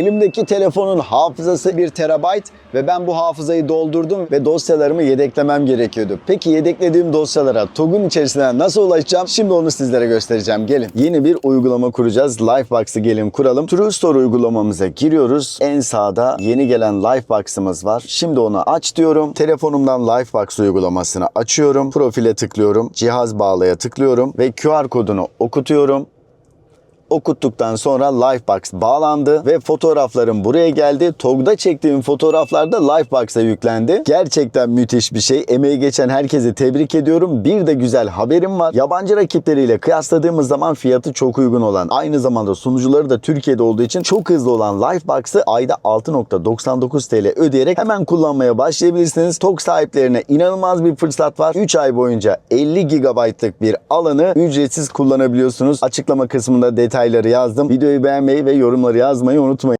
Elimdeki telefonun hafızası 1 terabayt ve ben bu hafızayı doldurdum ve dosyalarımı yedeklemem gerekiyordu. Peki yedeklediğim dosyalara TOG'un içerisinden nasıl ulaşacağım? Şimdi onu sizlere göstereceğim. Gelin. Yeni bir uygulama kuracağız. Lifebox'ı gelin kuralım. True Store uygulamamıza giriyoruz. En sağda yeni gelen Lifebox'ımız var. Şimdi onu aç diyorum. Telefonumdan Lifebox uygulamasını açıyorum. Profile tıklıyorum. Cihaz bağlaya tıklıyorum ve QR kodunu okutuyorum. Okuttuktan sonra Lifebox bağlandı ve fotoğraflarım buraya geldi. TOG'da çektiğim fotoğraflar da Lifebox'a yüklendi. Gerçekten müthiş bir şey. Emeği geçen herkese tebrik ediyorum. Bir de güzel haberim var. Yabancı rakipleriyle kıyasladığımız zaman fiyatı çok uygun olan, aynı zamanda sunucuları da Türkiye'de olduğu için çok hızlı olan Lifebox'ı ayda 6.99 TL ödeyerek hemen kullanmaya başlayabilirsiniz. TOG sahiplerine inanılmaz bir fırsat var. 3 ay boyunca 50 GB'lık bir alanı ücretsiz kullanabiliyorsunuz. Açıklama kısmında detayları yazdım. Videoyu beğenmeyi ve yorumları yazmayı unutmayın.